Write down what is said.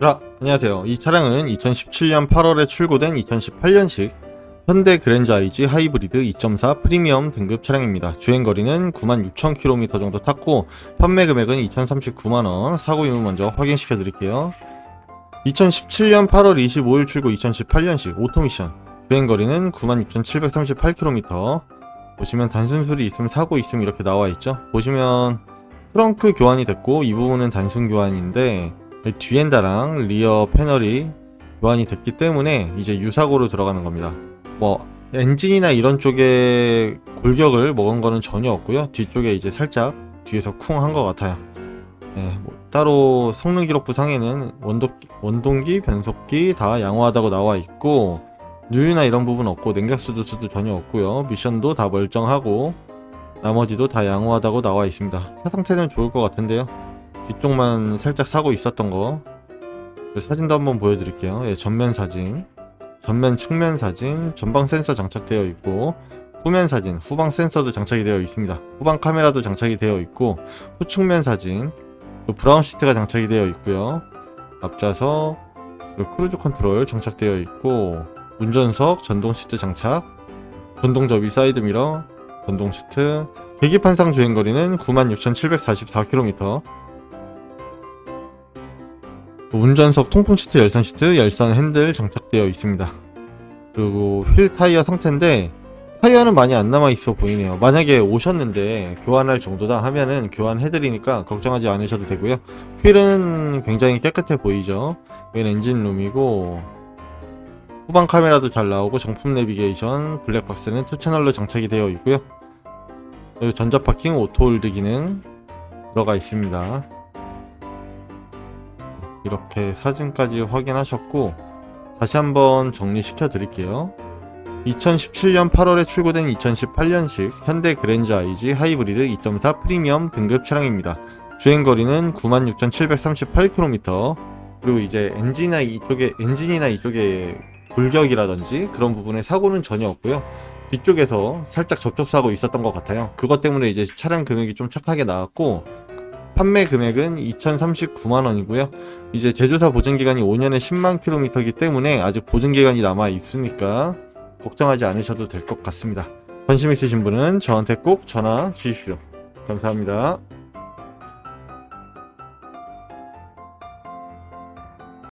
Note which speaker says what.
Speaker 1: 자, 안녕하세요. 이 차량은 2017년 8월에 출고된 2018년식 현대 그랜저 IG 하이브리드 2.4 프리미엄 등급 차량입니다. 주행거리는 96,000km 정도 탔고 판매 금액은 2,039만원 사고 유무 먼저 확인시켜 드릴게요. 2017년 8월 25일 출고 2018년식 오토미션 주행거리는 96,738km 보시면 단순 수리 있으면 사고 있으면 이렇게 나와 있죠. 보시면 트렁크 교환이 됐고 이 부분은 단순 교환인데 뒤엔다랑 리어 패널이 교환이 됐기 때문에 이제 유사고로 들어가는 겁니다. 뭐 엔진이나 이런 쪽에 골격을 먹은 거는 전혀 없고요. 뒤쪽에 이제 살짝 뒤에서 쿵 한 것 같아요. 네, 뭐 따로 성능 기록부 상에는 원동, 원동기, 변속기 다 양호하다고 나와 있고 누유나 이런 부분 없고 냉각수도 수도 전혀 없고요. 미션도 다 멀쩡하고 나머지도 다 양호하다고 나와 있습니다. 차 상태는 좋을 것 같은데요. 뒤쪽만 살짝 사고 있었던 거. 그 사진도 한번 보여드릴게요. 예, 전면 사진, 전면 측면 사진, 전방 센서 장착되어 있고 후면 사진, 후방 센서도 장착이 되어 있습니다. 후방 카메라도 장착이 되어 있고 후측면 사진, 또 브라운 시트가 장착이 되어 있고요. 앞좌석, 그리고 크루즈 컨트롤 장착되어 있고 운전석 전동 시트 장착, 전동 접이 사이드 미러, 전동 시트, 계기판상 주행거리는 96,744km. 운전석 통풍 시트, 열선 시트, 열선 핸들 장착되어 있습니다. 그리고 휠 타이어 상태인데 타이어는 많이 안 남아 있어 보이네요. 만약에 오셨는데 교환할 정도다 하면은 교환해드리니까 걱정하지 않으셔도 되고요. 휠은 굉장히 깨끗해 보이죠. 여기는 엔진룸이고 후방 카메라도 잘 나오고 정품 내비게이션, 블랙박스는 투 채널로 장착이 되어 있고요. 그리고 전자 파킹 오토 홀드 기능 들어가 있습니다. 이렇게 사진까지 확인하셨고 다시 한번 정리시켜 드릴게요. 2017년 8월에 출고된 2018년식 현대 그랜저 IG 하이브리드 2.4 프리미엄 등급 차량입니다. 주행거리는 96,738km 그리고 이제 엔진이나 이쪽에 엔진이나 이쪽에 골격이라든지 그런 부분에 사고는 전혀 없고요. 뒤쪽에서 살짝 접촉사고 있었던 것 같아요. 그것 때문에 이제 차량 금액이 좀 착하게 나왔고 판매 금액은 2,039만 원이고요. 이제 제조사 보증 기간이 5년에 10만 킬로미터이기 때문에 아직 보증 기간이 남아 있으니까 걱정하지 않으셔도 될 것 같습니다. 관심 있으신 분은 저한테 꼭 전화 주십시오. 감사합니다.